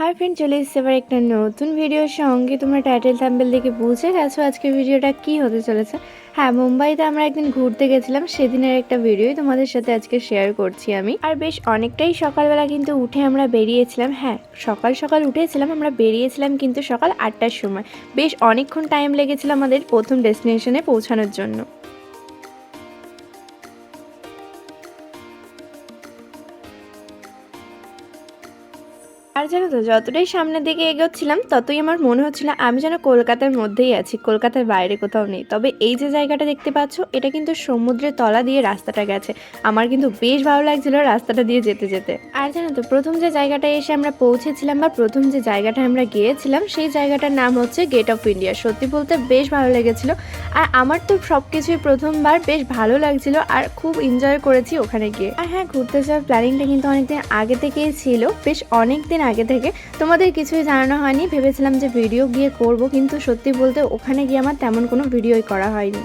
Hi friend, চলে এসেছে এবার একটা নতুন ভিডিওর সঙ্গে। তোমরা টাইটেল থাম্বেল দেখে বুঝে গেছো আজকে ভিডিওটা কি হতে চলেছে। হ্যাঁ মুম্বাইতে আমরা একদিন ঘুরতে গেছিলাম, সেদিনের একটা ভিডিওই তোমাদের সাথে আজকে শেয়ার করছি আমি। আর বেশ অনেকটাই সকালবেলা কিন্তু উঠে আমরা বেরিয়েছিলাম। হ্যাঁ সকাল সকাল উঠেছিলাম, আমরা বেরিয়েছিলাম কিন্তু সকাল আটটার সময়। বেশ অনেকক্ষণ টাইম লেগেছিল আমাদের প্রথম ডেস্টিনেশনে পৌঁছানোর জন্য। আর জানো তো, যতটাই সামনের দিকে এগোচ্ছিলাম, ততই আমার মনে হচ্ছিল আমি যেন কলকাতার মধ্যেই আছি, কলকাতার বাইরে কোথাও নেই। তবে এই যে জায়গাটা দেখতে পাচ্ছ, এটা কিন্তু সমুদ্রের তলা দিয়ে রাস্তাটা গেছে। আমার কিন্তু বেশ ভালো লাগছিল রাস্তাটা দিয়ে যেতে যেতে। আর জানো তো, প্রথম যে জায়গাটায় এসে আমরা পৌঁছেছিলাম বা প্রথম যে জায়গাটা আমরা গিয়েছিলাম, সেই জায়গাটার নাম হচ্ছে গেট অফ ইন্ডিয়া সত্যি বলতে বেশ ভালো লেগেছিল। আর আমার তো সব কিছুই প্রথমবার বেশ ভালো লাগছিল আর খুব এনজয় করেছি ওখানে গিয়ে। আর হ্যাঁ ঘুরতে যাওয়ার প্ল্যানিংটা কিন্তু অনেকদিন আগে থেকেই ছিল। বেশ অনেক দিন আগে থেকে। তোমাদের কিছুই জানানো হয়নি, ভেবেছিলাম যে ভিডিও গিয়ে করব, কিন্তু সত্যি বলতে ওখানে গিয়ে আমার তেমন কোনো ভিডিওই করা হয়নি।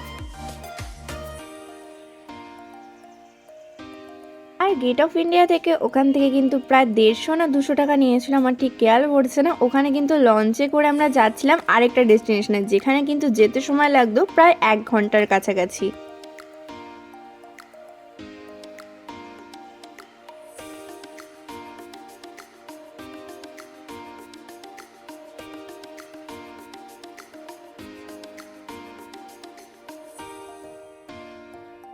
আর গেট অফ ইন্ডিয়া থেকে ওখান থেকে কিন্তু প্রায় দেড়শো না দুশো টাকা নিয়েছিল আমার, ঠিক খেয়াল পড়ছে না। ওখানে কিন্তু লঞ্চে করে আমরা যাচ্ছিলাম আরেকটা ডেস্টিনেশনে যেখানে কিন্তু যেতে সময় লাগতো প্রায় এক ঘণ্টার কাছাকাছি।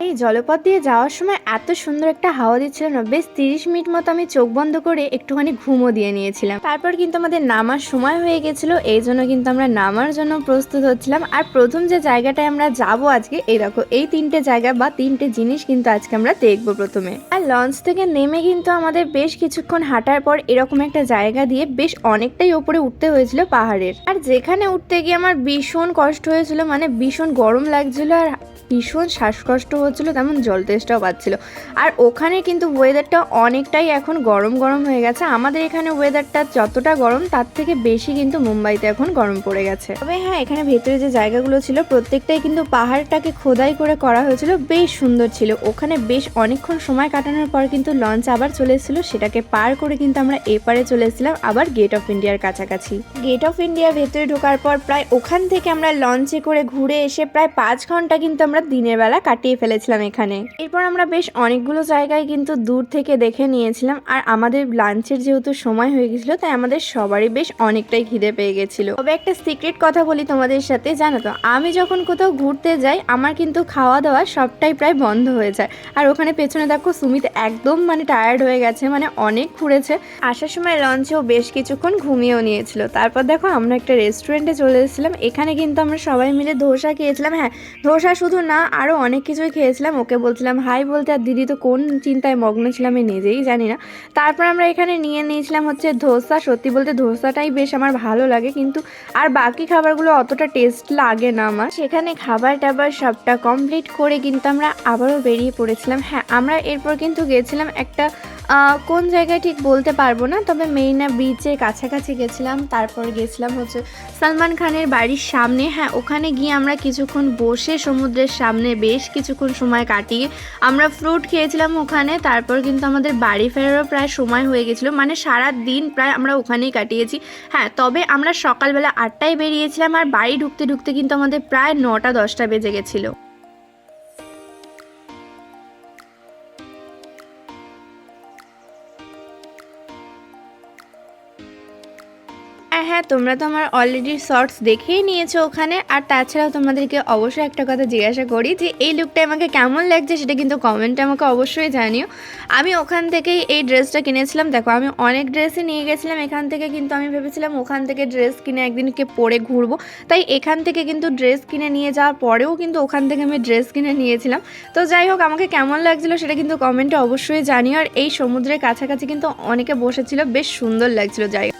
এই জলপথ দিয়ে যাওয়ার সময় এত সুন্দর একটা হাওয়া দিচ্ছিল না, বেশ তিরিশ মিনিট মতো আমি চোখ বন্ধ করে একটুখানি ঘুমও দিয়ে নিয়েছিলাম। তারপর কিন্তু আমাদের নামার সময় হয়ে গেছিল, এই জন্য কিন্তু আমরা নামার জন্য প্রস্তুত হচ্ছিলাম। আর প্রথম যে জায়গাটায় আমরা যাব আজকে, এই দেখো, এই তিনটে জায়গা বা তিনটে জিনিস কিন্তু আজকে আমরা দেখব প্রথমে। আর লঞ্চ থেকে নেমে কিন্তু আমাদের বেশ কিছুক্ষণ হাঁটার পর এরকম একটা জায়গা দিয়ে বেশ অনেকটাই ওপরে উঠতে হয়েছিল পাহাড়ের। আর যেখানে উঠতে গিয়ে আমার ভীষণ কষ্ট হয়েছিল মানে ভীষণ গরম লাগছিল আর ভীষণ শ্বাসকষ্ট হচ্ছিল তেমন জল তেষ্টাও পাচ্ছিল। আর ওখানে কিন্তু ওয়েদারটা অনেকটাই এখন গরম গরম হয়ে গেছে। আমাদের এখানে ওয়েদারটা যতটা গরম, তার থেকে বেশি কিন্তু মুম্বাইতে এখন গরম পড়ে গেছে। তবে হ্যাঁ এখানে ভেতরে যে জায়গাগুলো ছিল, প্রত্যেকটাই কিন্তু পাহাড়টাকে খোদাই করে করা হয়েছিল। বেশ সুন্দর ছিল। ওখানে বেশ অনেকক্ষণ সময় কাটানোর পর কিন্তু লঞ্চ আবার চলে এসেছিল। সেটাকে পার করে কিন্তু আমরা এপারে চলে এসেছিলাম, আবার গেট অফ ইন্ডিয়ার কাছাকাছি। গেট অফ ইন্ডিয়ার ভেতরে ঢোকার পর প্রায় ওখান থেকে আমরা লঞ্চে করে ঘুরে এসে প্রায় পাঁচ ঘণ্টা কিন্তু আমরা দিনের বেলা কাটিয়ে ফেলেছিলাম এখানে। এরপর আমরা বেশ অনেকগুলো জায়গায় কিন্তু দূর থেকে দেখে নিয়েছিলাম আর আমাদের লাঞ্চের যেহেতু সময় হয়ে গেছিল, তাই আমাদের সবারই বেশ অনেকটাই খিদে পেয়ে গেছিল। তবে একটা সিক্রেট কথা বলি তোমাদের সাথে, জানো তো? আমি যখন কোথাও ঘুরতে যাই, আমার কিন্তু খাওয়া দাওয়া সবটাই প্রায় বন্ধ হয়ে যায়। আর ওখানে পেছনে দেখো সুমিত একদম মানে টায়ার্ড হয়ে গেছে মানে অনেক ঘুরেছে। আসার সময় লঞ্চেও বেশ কিছুক্ষণ ঘুমিয়েও নিয়েছিল। তারপর দেখো আমরা একটা রেস্টুরেন্টে চলে এসেছিলাম। এখানে কিন্তু আমরা সবাই মিলে ধোসা খেয়েছিলাম। হ্যাঁ ধোসা শুধু না আরও অনেক কিছুই খেয়েছিলাম ওকে বলছিলাম, হাই বলতে আর দিদি তো কোন চিন্তায় মগ্ন ছিলাম আমি নিজেই জানি না। তারপর আমরা এখানে নিয়ে নিয়েছিলাম হচ্ছে ধোসা। সত্যি বলতে ধোসাটাই বেশ আমার ভালো লাগে, কিন্তু আর বাকি খাবারগুলো অতটা টেস্ট লাগে না আমার। সেখানে খাবার টাবার সবটা কমপ্লিট করে কিন্তু আমরা আবারও বেরিয়ে পড়েছিলাম। হ্যাঁ আমরা এরপর কিন্তু গেছিলাম একটা কোন জায়গায় ঠিক বলতে পারব না, তবে মেইনা বিচের কাছাকাছি গেছিলাম, তারপর গেছিলাম হচ্ছে সালমান খানের বাড়ির সামনে। হ্যাঁ ওখানে গিয়ে আমরা কিছুক্ষণ বসে সমুদ্রের সামনে বেশ কিছুক্ষণ সময় কাটিয়ে আমরা ফ্রুট খেয়েছিলাম ওখানে, তারপর কিন্তু আমাদের বাড়ি ফেরারও প্রায় সময় হয়ে গেছিল মানে সারা দিন প্রায় আমরা ওখানেই কাটিয়েছি। হ্যাঁ তবে আমরা সকালবেলা আটটায় বেরিয়েছিলাম আর বাড়ি ঢুকতে ঢুকতে কিন্তু আমাদের প্রায় নটা দশটা বেজে গেছিল। আর হ্যাঁ তোমরা তো আমার অলরেডি শর্টস দেখেই নিয়েছো ওখানে। আর তাছাড়াও তোমাদেরকে অবশ্যই একটা কথা জিজ্ঞাসা করি যে, এই লুকটা আমাকে কেমন লাগছে সেটা কিন্তু কমেন্টে আমাকে অবশ্যই জানিও। আমি ওখান থেকেই এই ড্রেসটা কিনেছিলাম। দেখো, আমি অনেক ড্রেসই নিয়ে গেছিলাম। এখান থেকে কিন্তু আমি ভেবেছিলাম ওখান থেকে ড্রেস কিনে একদিনকে পরে ঘুরবো। তাই এখান থেকে কিন্তু ড্রেস কিনে নিয়ে যাওয়ার পরেও কিন্তু ওখান থেকে আমি ড্রেস কিনে নিয়েছিলাম। তো যাই হোক, আমাকে কেমন লাগছিল সেটা কিন্তু কমেন্টে অবশ্যই জানিও। আর এই সমুদ্রের কাছাকাছি কিন্তু অনেকে বসেছিল। বেশ সুন্দর লাগছিল জায়গা